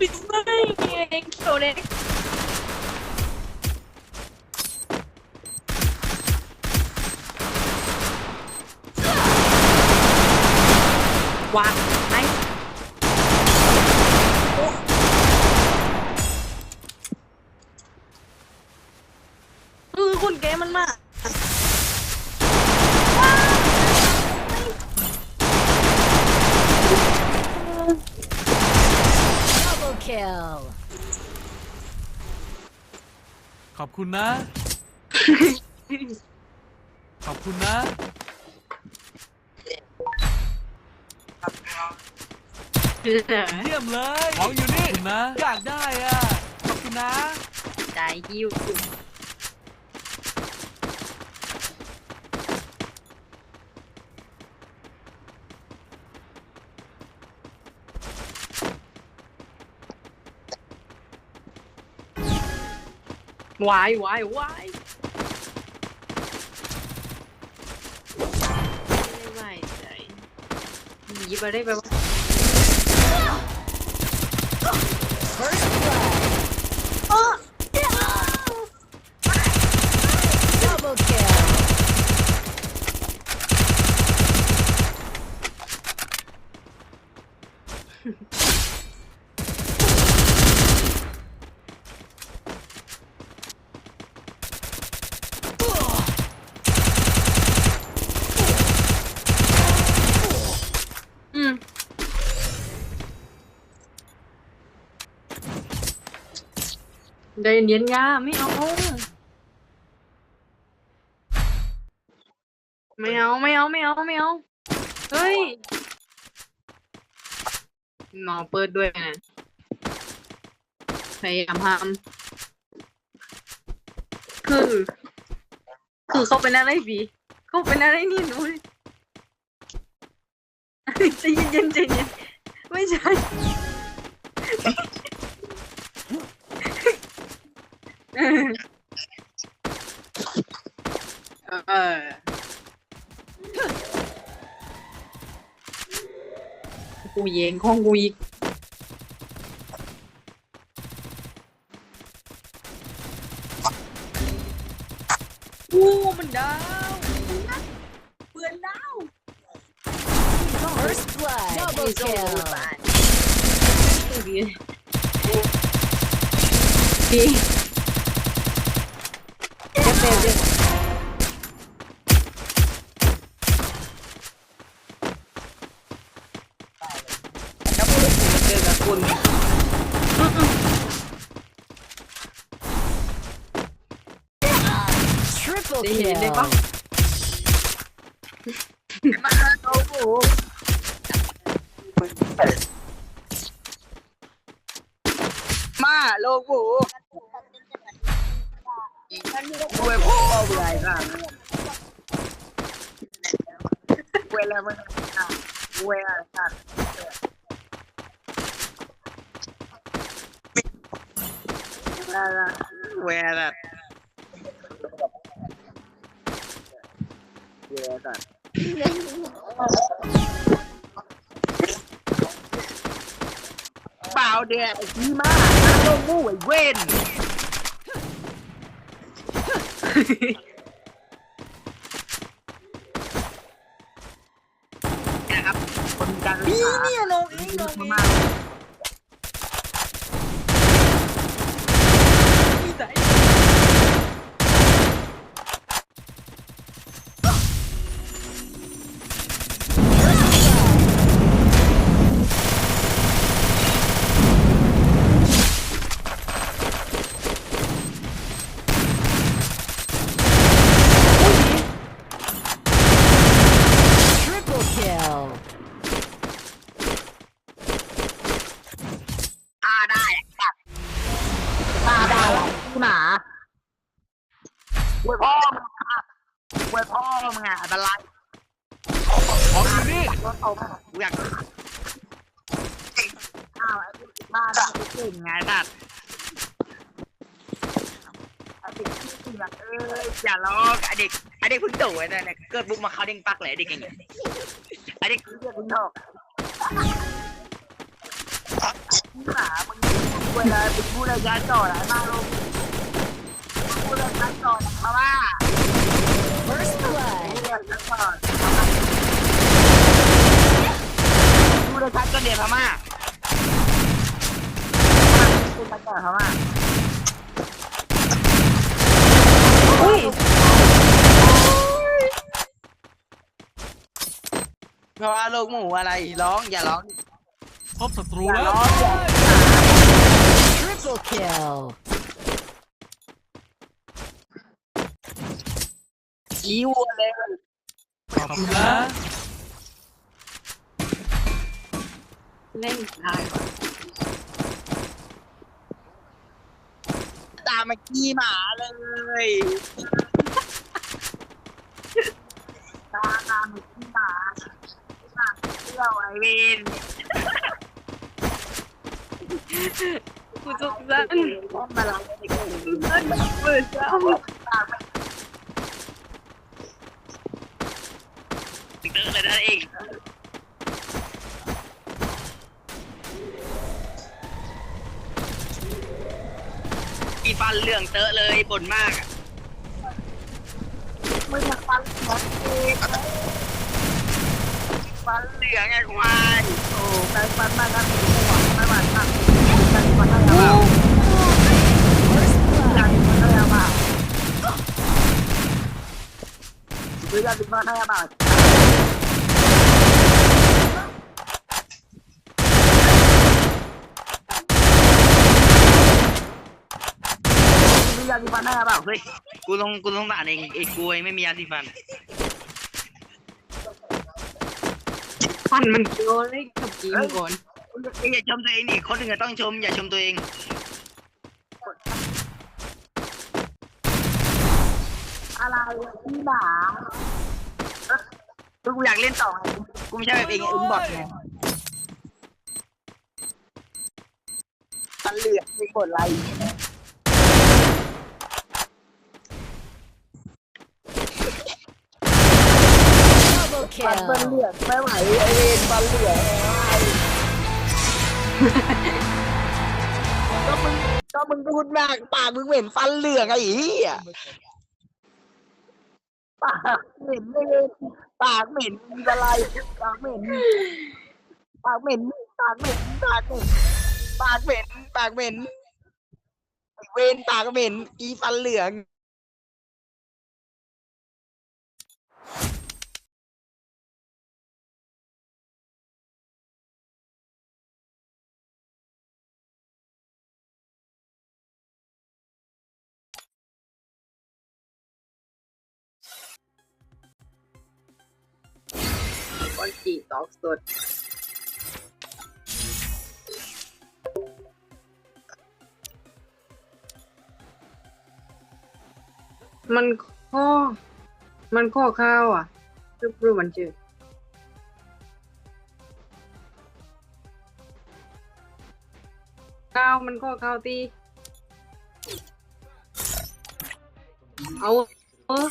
บิดไม่เองโดนเองวางไหมเออคนแกมันมาก Double kill. ข อบคุณนะ ขอบคุณนะ เยี่ยมเลยของอยู่นี่นะ อยากได้อะ ขอบคุณนะ ใจหิว วายวายวายไม่ไหวใจหนีไปได้ไปวะ First blood. Double kill. Ừ. ใจเย็นๆย่าไม่เอา ไม่เอา ไม่เอา ไม่เอา ไม่เอา เฮ้ย หมอเปิดด้วยนะพยายามห้ามคือ คือเขาเป็นอะไรบีเขาเป็นอะไรนี่หนูใจเย็นใจเย็นไม่ใช่ เออ กูเยงของกูอีกอู้มันดาวเปือนดาว First blood. Double kill. ดีดีเจ็บเจ็บเจ็บเจอกับคุณ Triple ได้ เห็นได้ปะ kill. มาโลกูด้วยพ่อเบื่อไอ้สัสเวลามันเวลาสัตว์เวลาเวลา เปล่าเดียไอ้ที่มาโลกูไอ้เว้นนะครับคนการศึกษาเนี่ยลงเองลงเอง มาก มีแต่ Triple kill. อ่าได้ครับอ่าได้หมาเว้ย พ่อมึงอะเว้ยพ่อมึงอะอันตรายของอยู่นี่รถเอากูอยากอ้าวไอ้บ้าได้กูเก่งไงสัตว์ไอ้เด็กที่แบบเอ้ยอย่าล้อกไอ้เด็กไอ้เด็กเพิ่งโตไอ้นั่นเนี่ยเกิดบุกมาเขาเด้งปักเลยไอ้เด็กอย่างเงี้ยไอ้เด็กเพิ่งเพิ่งโตขี้หมามึงพูดเลยมึงพูดเลยย้ายจ่อหลายมาลงพูดเลยย้ายจ่อหลายมาว่า First พูด blood. เลยย้ายจ่อ พูดเลยย้ายจ่อเดียพม่าพูดย้ายจ่อพม่าอุ้ยเพราะว่าลูกหมูอะไรร้องอย่าร้องพบศัตรูอย่าแล้วร้องอย่า Triple kill. ขี้วัวเลย ขอบคุณนะ เล่นได้ว่ะตามมาขี้หมาเลยตามตามมาขี้หมาขี้หมาเที่ยวไอเวนกูจะสั่นต้นมาลังเด็กสั่นเปิดจ้าตามมาเตอเลยนั่นเอง มีฟันเหลืองเตอะเลยบ่นมากอะมึงอยากฟันเหลืองเองฟันเหลืองไงควายโอ้แปลงฟันมากครับไม่หวานมากแปลงฟันได้หรือเปล่า First อยาก blood. กินฟันได้หรือเปล่าหรืออยากกินฟันได้หรือเปล่าหรืออ ยากกินฟันได้หรือเปล่าเฮ้ยกูลงกูลงด่านเองไอ้กูเองไม่มียาสีฟันฟันมันเคี้ยวเล่นกับกีมก่อนอย่าชมตัวเองดิคนอื่นก็ต้องชม อย่าชมตัวเองอะไรพี่หมาคือกูอยากเล่นต่อไงกูไม่ใช่แบบเองไงเองบอทไงมันเหลือมีบทอะไร ฟันมันเหลื kill. อไม่ไหวไอเวนฟันเหลือก็มึงก็มึงพูดมากปากมึงเหม็นฟันเหลืองไอ้เหี้ยปากเหม็นไม่เลยปากเหม็นมีอะไรปากเหม็นปากเหม็นปากเหม็นปากเหม็นปากเหม็นปากเหม็นเวนปากเหม็นอีฟันเหลือง ก้อนจีตอกสดมันข้อ มันข้อข้าวอะรูปรูปมันชื่อข้าวมันข้อข้าวตีเอาเออ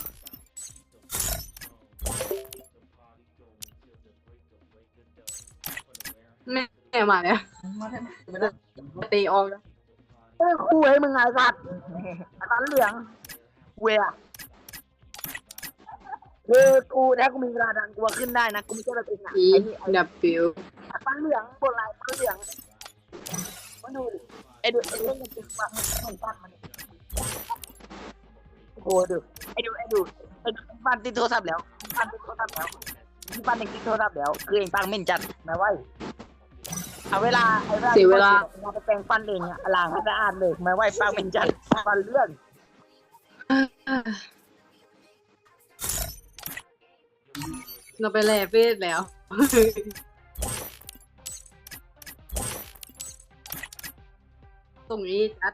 แม่แม่มาแล้วตีออกแล้วเอ้ยคู่ให้มึงไงสัตว์ไอ้ฟันเหลืองเวียคือกูถ้ากูมีเวลาดันกูว่าขึ้นได้นะกูไม่ใช่แบบเองอะอีไอ้นี่ไอ้ดับบิวฟันเหลืองบนลายฟันเหลืองมาดูดิไอ้ดูไอ้เล่นกันจริงว่ามันเหมือนฟันมันโอ้โหดูไอ้ดูไอ้ดูไอ้ดูฟันติดโทรศัพท์แล้วฟันติดโทรศัพท์แล้วฟันเองติดโทรศัพท์แล้วคือเองฟังเม่นจัดนะเว้ย เอาเวลาเอาเวลาเสียเวลาเราไปแปรงฟันเองอะล้างให้สะอาดเลยไม่ไหวฟังเม่นจัดฟันเลื่อนเราไปแลเฟสแล้ว ตรงนี้ชัด